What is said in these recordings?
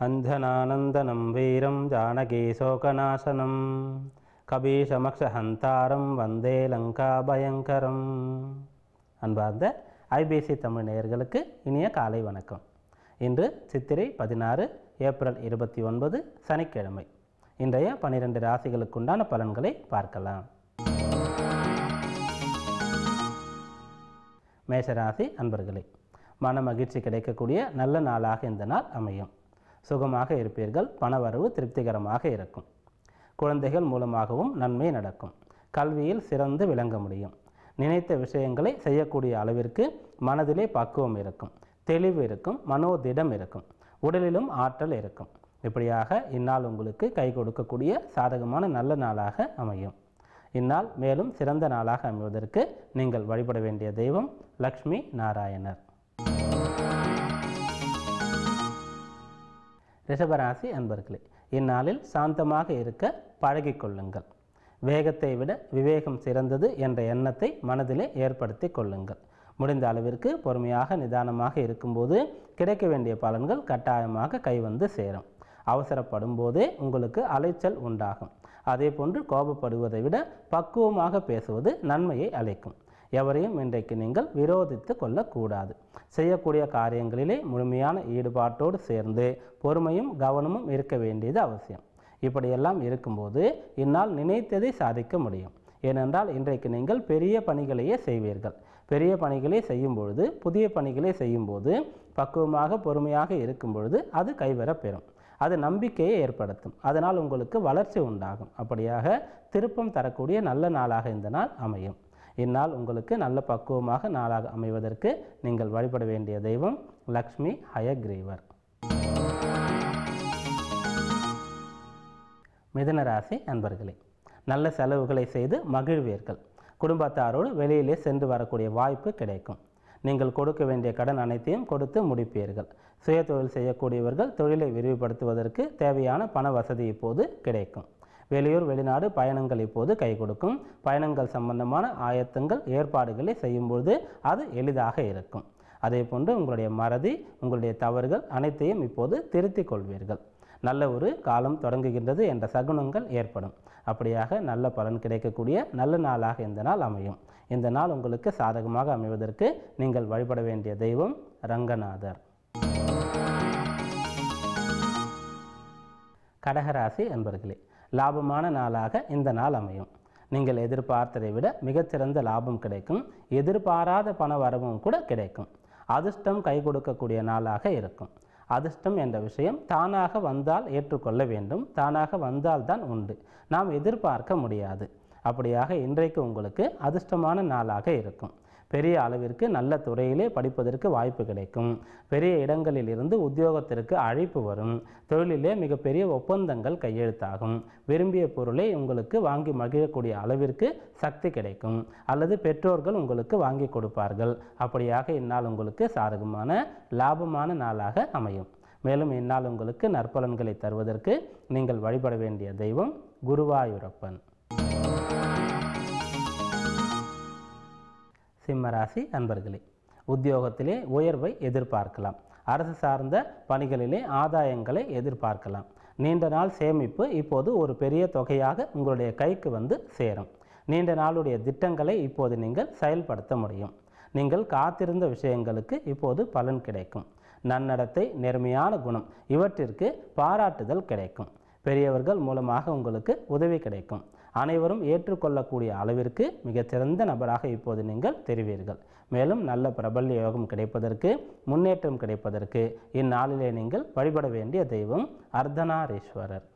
அந்தனானந்தனம் வீரம் ஜானகீசோகநாசனம் கபீஷமக்ஷஹந்தாரம் வந்தே லங்கா பயங்கரம். அன்பார்ந்த ஐபிசி தமிழ் நேயர்களுக்கு இனிய காலை வணக்கம். இன்று சித்திரை பதினாறு ஏப்ரல் இருபத்தி ஒன்பது சனிக்கிழமை. இன்றைய பனிரெண்டு ராசிகளுக்குண்டான பலன்களை பார்க்கலாம். மேஷராசி அன்பர்களே மன மகிழ்ச்சி கிடைக்கக்கூடிய நல்ல நாளாக இந்த நாள் அமையும். சுகமாக இருப்பீர்கள் பணவரவு திருப்திகரமாக இருக்கும். குழந்தைகள் மூலமாகவும் நன்மை நடக்கும். கல்வியில் சிறந்து விளங்க முடியும். நினைத்த விஷயங்களை செய்யக்கூடிய அளவிற்கு மனதிலே பக்குவம் இருக்கும். தெளிவு இருக்கும். மனோதிடம் இருக்கும். உடலிலும் ஆற்றல் இருக்கும். இப்படியாக இந்நாள் உங்களுக்கு கை கொடுக்கக்கூடிய சாதகமான நல்ல நாளாக அமையும். இந்நாள் மேலும் சிறந்த நாளாக அமைவதற்கு நீங்கள் வழிபட வேண்டிய தெய்வம் லக்ஷ்மி நாராயணர். ரிஷபராசி அன்பர்களே இந்நாளில் சாந்தமாக இருக்க பழகிக் கொள்ளுங்கள் வேகத்தை விட விவேகம் சிறந்தது என்ற எண்ணத்தை மனதிலே ஏற்படுத்தி கொள்ளுங்கள். முடிந்த அளவிற்கு பொறுமையாக நிதானமாக இருக்கும்போது கிடைக்க வேண்டிய பலன்கள் கட்டாயமாக கைவந்து சேரும். அவசரப்படும் போதே உங்களுக்கு அலைச்சல் உண்டாகும். அதே போன்று கோபப்படுவதை விட பக்குவமாக பேசுவது நன்மையை அளிக்கும். எவரையும் இன்றைக்கு நீங்கள் விரோதித்து கொள்ளக்கூடாது. செய்யக்கூடிய காரியங்களிலே முழுமையான ஈடுபாட்டோடு சேர்ந்து பொறுமையும் கவனமும் இருக்க வேண்டியது அவசியம். இப்படியெல்லாம் இருக்கும்போது இந்நாள் நினைத்ததை சாதிக்க முடியும். ஏனென்றால் இன்றைக்கு நீங்கள் பெரிய பணிகளையே செய்வீர்கள். பெரிய பணிகளை செய்யும் பொழுது புதிய பணிகளை செய்யும்போது பக்குவமாக பொறுமையாக இருக்கும் பொழுது அது கைவரப்பெறும் அது நம்பிக்கையை ஏற்படுத்தும். அதனால் உங்களுக்கு வளர்ச்சி உண்டாகும். அப்படியாக திருப்பம் தரக்கூடிய நல்ல நாளாக இந்த நாள் அமையும். இந்நாள் உங்களுக்கு நல்ல பக்குவமாக நாளாக அமைவதற்கு நீங்கள் வழிபட வேண்டிய தெய்வம் லக்ஷ்மி ஹயக்ரீவர். மிதனராசி அன்பர்களே நல்ல செலவுகளை செய்து மகிழ்வீர்கள். குடும்பத்தாரோடு வெளியிலே சென்று வரக்கூடிய வாய்ப்பு கிடைக்கும். நீங்கள் கொடுக்க வேண்டிய கடன் அனைத்தையும் கொடுத்து முடிப்பீர்கள். சுய தொழில் செய்யக்கூடியவர்கள் தொழிலை விரிவுபடுத்துவதற்கு தேவையான பண வசதி இப்போது கிடைக்கும். வெளியூர் வெளிநாடு பயணங்கள் இப்போது கை கொடுக்கும். பயணங்கள் சம்பந்தமான ஆயத்தங்கள் ஏற்பாடுகளை செய்யும்பொழுது அது எளிதாக இருக்கும். அதே போன்று உங்களுடைய மறதி உங்களுடைய தவறுகள் அனைத்தையும் இப்போது திருத்திக் கொள்வீர்கள். நல்ல ஒரு காலம் தொடங்குகின்றது என்ற சகுனங்கள் ஏற்படும். அப்படியாக நல்ல பலன் கிடைக்கக்கூடிய நல்ல நாளாக இந்த நாள் அமையும். இந்த நாள் உங்களுக்கு சாதகமாக அமைவதற்கு நீங்கள் வழிபட வேண்டிய தெய்வம் ரங்கநாதர். கடகராசி என்பர்களே லாபமான நாளாக இந்த நாள் அமையும். நீங்கள் எதிர்பார்த்ததை விட மிகச்சிறந்த லாபம் கிடைக்கும். எதிர்பாராத பண வரவும் கூட கிடைக்கும். அதிர்ஷ்டம் கை கொடுக்கக்கூடிய நாளாக இருக்கும். அதிர்ஷ்டம் என்ற விஷயம் தானாக வந்தால் ஏற்றுக்கொள்ள வேண்டும். தானாக வந்தால்தான் உண்டு. நாம் எதிர்பார்க்க முடியாது. அப்படியாக இன்றைக்கு உங்களுக்கு அதிர்ஷ்டமான நாளாக இருக்கும். பெரிய அளவிற்கு நல்ல துறையிலே படிப்பதற்கு வாய்ப்பு கிடைக்கும். பெரிய இடங்களில் இருந்து உத்தியோகத்திற்கு அழைப்பு வரும். தொழிலிலே மிகப்பெரிய ஒப்பந்தங்கள் கையெழுத்தாகும். விரும்பிய பொருளை உங்களுக்கு வாங்கி மகிழக்கூடிய அளவிற்கு சக்தி கிடைக்கும். அல்லது பெற்றோர்கள் உங்களுக்கு வாங்கி கொடுப்பார்கள். அப்படியாக இந்நாள் உங்களுக்கு சாதகமான லாபமான நாளாக அமையும். மேலும் இந்நாள் உங்களுக்கு நற்பலன்களை தருவதற்கு நீங்கள் வழிபட வேண்டிய தெய்வம் குருவாயூரப்பன். சிம்மராசி அன்பர்களே உத்தியோகத்திலே உயர்வை எதிர்பார்க்கலாம். அரசு சார்ந்த பணிகளிலே ஆதாயங்களை எதிர்பார்க்கலாம். நீண்ட நாள் சேமிப்பு இப்போது ஒரு பெரிய தொகையாக உங்களுடைய கைக்கு வந்து சேரும். நீண்ட நாளுடைய திட்டங்களை இப்போது நீங்கள் செயல்படுத்த முடியும். நீங்கள் காத்திருந்த விஷயங்களுக்கு இப்போது பலன் கிடைக்கும். நன்னடத்தை நேர்மையான குணம் இவற்றிற்கு பாராட்டுதல் கிடைக்கும். பெரியவர்கள் மூலமாக உங்களுக்கு உதவி கிடைக்கும். அனைவரும் ஏற்றுக்கொள்ளக்கூடிய அளவிற்கு மிகச்சிறந்த நபராக இப்போது நீங்கள் தெரிவீர்கள். மேலும் நல்ல பிரபல்ய யோகம் கிடைப்பதற்கு முன்னேற்றம் கிடைப்பதற்கு இந்நாளிலே நீங்கள் வழிபட வேண்டிய தெய்வம் அர்த்தனாரீஸ்வரர்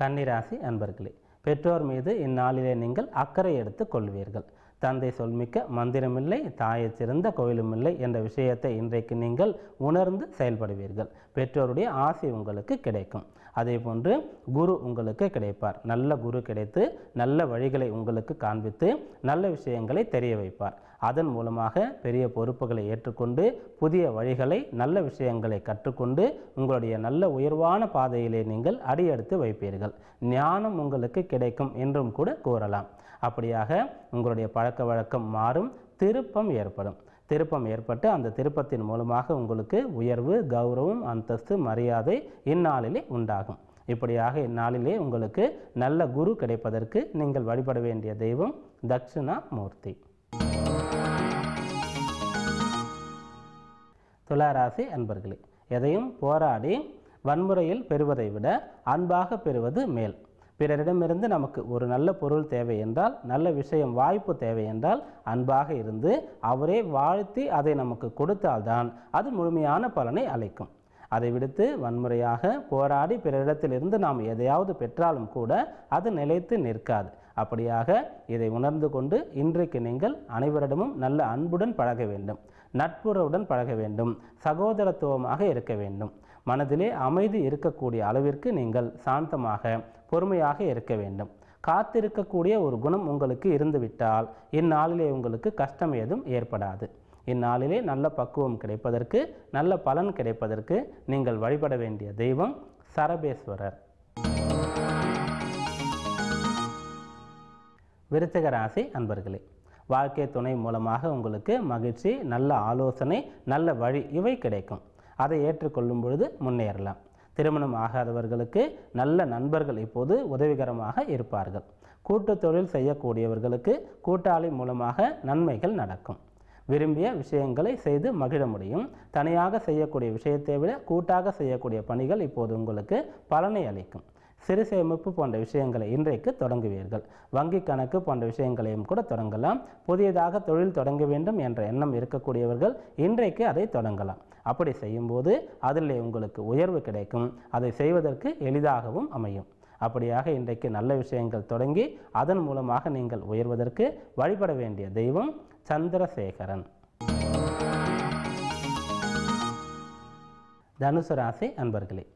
கன்னிராசி அன்பர்களே பெற்றோர் மீது இந்நாளிலே நீங்கள் அக்கறை எடுத்துக் கொள்வீர்கள். தந்தை சொல்மிக்க மந்திரமில்லை தாயை சிறந்த கோயிலுமில்லை என்ற விஷயத்தை இன்றைக்கு நீங்கள் உணர்ந்து செயல்படுவீர்கள். பெற்றோருடைய ஆசை உங்களுக்கு கிடைக்கும். அதே போன்று குரு உங்களுக்கு கிடைப்பார். நல்ல குரு கிடைத்து நல்ல வழிகளை உங்களுக்கு காண்பித்து நல்ல விஷயங்களை தெரிய வைப்பார். அதன் மூலமாக பெரிய பொறுப்புகளை ஏற்றுக்கொண்டு புதிய வழிகளை நல்ல விஷயங்களை கற்றுக்கொண்டு உங்களுடைய நல்ல உயர்வான பாதையிலே நீங்கள் அடியெடுத்து வைப்பீர்கள். ஞானம் உங்களுக்கு கிடைக்கும் என்றும் கூட கூறலாம். அப்படியாக உங்களுடைய பழக்க வழக்கம் மாறும் திருப்பம் ஏற்படும். திருப்பம் ஏற்பட்டு அந்த திருப்பத்தின் மூலமாக உங்களுக்கு உயர்வு கௌரவம் அந்தஸ்து மரியாதை இந்நாளிலே உண்டாகும். இப்படியாக இந்நாளிலே உங்களுக்கு நல்ல குரு கிடைப்பதற்கு நீங்கள் வழிபட வேண்டிய தெய்வம் தட்சிணா துளாராசி அன்பர்களே எதையும் போராடி வன்முறையில் பெறுவதை விட அன்பாக பெறுவது மேல். பிறரிடமிருந்து நமக்கு ஒரு நல்ல பொருள் தேவை என்றால் நல்ல விஷயம் வாய்ப்பு தேவை என்றால் அன்பாக இருந்து அவரே வாழ்த்தி அதை நமக்கு கொடுத்தால்தான் அது முழுமையான பலனை அளிக்கும். அதை விடுத்து வன்முறையாக போராடி பிறரிடத்திலிருந்து நாம் எதையாவது பெற்றாலும் கூட அது நிலைத்து நிற்காது. அப்படியாக இதை உணர்ந்து கொண்டு இன்றைக்கு நீங்கள் அனைவரிடமும் நல்ல அன்புடன் பழக வேண்டும். நட்புறவுடன் பழக வேண்டும் சகோதரத்துவமாக இருக்க வேண்டும். மனதிலே அமைதி இருக்கக்கூடிய அளவிற்கு நீங்கள் சாந்தமாக பொறுமையாக இருக்க வேண்டும். காத்திருக்கக்கூடிய ஒரு குணம் உங்களுக்கு இருந்துவிட்டால் இந்நாளிலே உங்களுக்கு கஷ்டம் ஏதும் ஏற்படாது. இந்நாளிலே நல்ல பக்குவம் கிடைப்பதற்கு நல்ல பலன் கிடைப்பதற்கு நீங்கள் வழிபட வேண்டிய தெய்வம் சரபேஸ்வரர். விருச்சிக ராசி அன்பர்களே வாழ்க்கை துணை மூலமாக உங்களுக்கு மகிழ்ச்சி நல்ல ஆலோசனை நல்ல வழி இவை கிடைக்கும். அதை ஏற்றுக்கொள்ளும் பொழுது முன்னேறலாம். திருமணம் ஆகாதவர்களுக்கு நல்ல நண்பர்கள் இப்போது உதவிகரமாக இருப்பார்கள். கூட்டு தொழில் செய்யக்கூடியவர்களுக்கு கூட்டாளி மூலமாக நன்மைகள் நடக்கும். விரும்பிய விஷயங்களை செய்து மகிழ முடியும். தனியாக செய்யக்கூடிய விஷயத்தை விட கூட்டாக செய்யக்கூடிய பணிகள் இப்போது உங்களுக்கு பலனை அளிக்கும். சிறு சேமிப்பு போன்ற விஷயங்களை இன்றைக்கு தொடங்குவீர்கள். வங்கி கணக்கு போன்ற விஷயங்களையும் கூட தொடங்கலாம். புதியதாக தொழில் தொடங்க வேண்டும் என்ற எண்ணம் இருக்கக்கூடியவர்கள் இன்றைக்கு அதை தொடங்கலாம். அப்படி செய்யும்போது அதில் உங்களுக்கு உயர்வு கிடைக்கும். அதை செய்வதற்கு எளிதாகவும் அமையும். அப்படியாக இன்றைக்கு நல்ல விஷயங்கள் தொடங்கி அதன் மூலமாக நீங்கள் உயர்வதற்கு வழிபட வேண்டிய தெய்வம் சந்திரசேகரன். தனுசு ராசி அன்பர்களே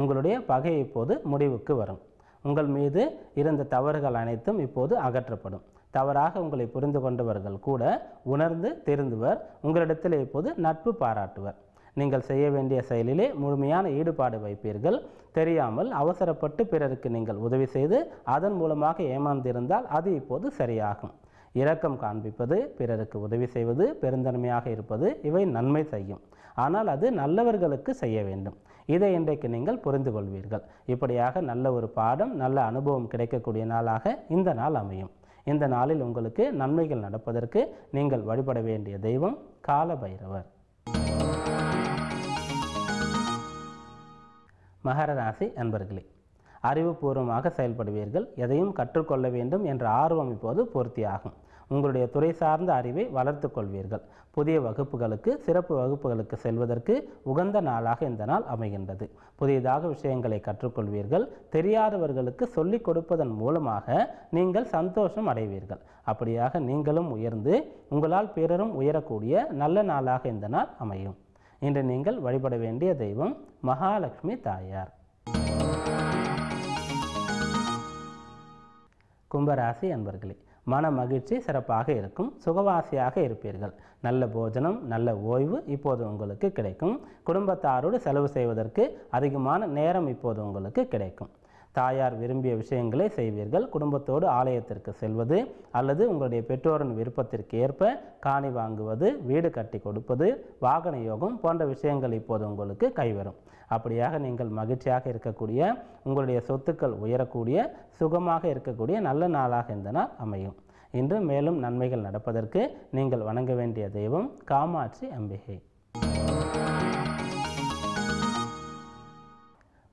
உங்களுடைய பகை இப்போது முடிவுக்கு வரும். உங்கள் மீது இருந்த தவறுகள் அனைத்தும் இப்போது அகற்றப்படும். தவறாக உங்களை புரிந்து கொண்டவர்கள் கூட உணர்ந்து திருந்துவர். உங்களிடத்தில் இப்போது நட்பு பாராட்டுவர். நீங்கள் செய்ய வேண்டிய செயலிலே முழுமையான ஈடுபாடு வைப்பீர்கள். தெரியாமல் அவசரப்பட்டு பிறருக்கு நீங்கள் உதவி செய்து அதன் மூலமாக ஏமாந்திருந்தால் அது இப்போது சரியாகும். இரக்கம் காண்பிப்பது பிறருக்கு உதவி செய்வது பெருந்தன்மையாக இருப்பது இவை நன்மை செய்யும். ஆனால் அது நல்லவர்களுக்கு செய்ய வேண்டும். இதை இன்றைக்கு நீங்கள் புரிந்து கொள்வீர்கள் இப்படியாக நல்ல ஒரு பாடம் நல்ல அனுபவம் கிடைக்கக்கூடிய நாளாக இந்த நாள் அமையும். இந்த நாளில் உங்களுக்கு நன்மைகள் நடப்பதற்கு நீங்கள் வழிபட வேண்டிய தெய்வம் கால பைரவர் மகர ராசி அன்பர்களே அறிவுபூர்வமாக செயல்படுவீர்கள். எதையும் கற்றுக்கொள்ள வேண்டும் என்ற ஆர்வம் இப்போது பூர்த்தியாகும். உங்களுடைய துறை சார்ந்த அறிவை வளர்த்து கொள்வீர்கள். புதிய வகுப்புகளுக்கு சிறப்பு வகுப்புகளுக்கு செல்வதற்கு உகந்த நாளாக இந்த நாள் அமைகின்றது. புதியதாக விஷயங்களை கற்றுக்கொள்வீர்கள். தெரியாதவர்களுக்கு சொல்லிக் கொடுப்பதன் மூலமாக நீங்கள் சந்தோஷம் அடைவீர்கள். அப்படியாக நீங்களும் உயர்ந்து உங்களால் பிறரும் உயரக்கூடிய நல்ல நாளாக இந்த நாள் அமையும். இன்று நீங்கள் வழிபட வேண்டிய தெய்வம் மகாலட்சுமி தாயார். கும்பராசி அன்பர்களே மன மகிழ்ச்சி சிறப்பாக இருக்கும் சுகவாசியாக இருப்பீர்கள். நல்ல போஜனம் நல்ல ஓய்வு இப்போது உங்களுக்கு கிடைக்கும். குடும்பத்தாரோடு செலவு செய்வதற்கு அதிகமான நேரம் இப்போது உங்களுக்கு கிடைக்கும். தாயார் விரும்பிய விஷயங்களை செய்வீர்கள். குடும்பத்தோடு ஆலயத்திற்கு செல்வது அல்லது உங்களுடைய பெற்றோரின் விருப்பத்திற்கு ஏற்ப காணி வாங்குவது வீடு கட்டி கொடுப்பது வாகன யோகம் போன்ற விஷயங்கள் இப்போது உங்களுக்கு கைவரும். அப்படியாக நீங்கள் மகிழ்ச்சியாக இருக்கக்கூடிய உங்களுடைய சொத்துக்கள் உயரக்கூடிய சுகமாக இருக்கக்கூடிய நல்ல நாளாக இந்த நாள் அமையும். இன்று மேலும் நன்மைகள் நடப்பதற்கு நீங்கள் வணங்க வேண்டிய தெய்வம் காமாட்சி அம்பிகை.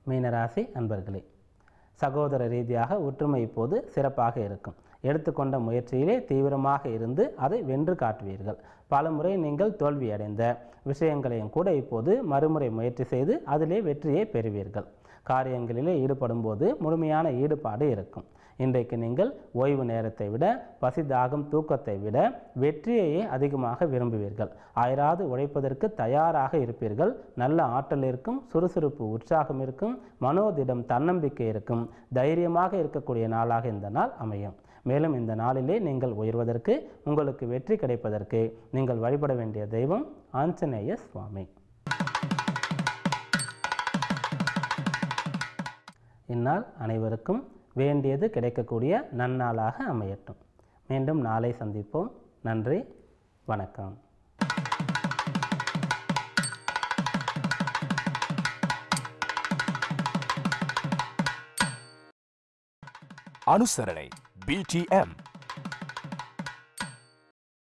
மீனராசி அன்பர்களே சகோதர ரீதியாக ஒற்றுமை இப்போது சிறப்பாக இருக்கும். எடுத்துக்கொண்ட முயற்சியிலே தீவிரமாக இருந்து அதை வென்று காட்டுவீர்கள். பலமுறை நீங்கள் தோல்வியடைந்த விஷயங்களையும் கூட இப்போது மறுமுறை முயற்சி செய்து அதிலே வெற்றியை பெறுவீர்கள். காரியங்களிலே ஈடுபடும் போது முழுமையான ஈடுபாடு இருக்கும். இன்றைக்கு நீங்கள் ஓய்வு நேரத்தை விட பசி தாகம் தூக்கத்தை விட வெற்றியையே அதிகமாக விரும்புவீர்கள். அயராது உழைப்பதற்கு தயாராக இருப்பீர்கள். நல்ல ஆற்றல் இருக்கும் சுறுசுறுப்பு உற்சாகம் இருக்கும் மனோதிடம் தன்னம்பிக்கை இருக்கும். தைரியமாக இருக்கக்கூடிய நாளாக இந்த நாள் அமையும். மேலும் இந்த நாளிலே நீங்கள் உயர்வதற்கு உங்களுக்கு வெற்றி கிடைப்பதற்கு நீங்கள் வழிபட வேண்டிய தெய்வம் ஆஞ்சநேய சுவாமி. இந்நாள் அனைவருக்கும் வேண்டியது கிடைக்கக்கூடிய நன்னாளாக அமையட்டும். மீண்டும் நாளை சந்திப்போம். நன்றி. வணக்கம். அனுசரணை பிடிஎம்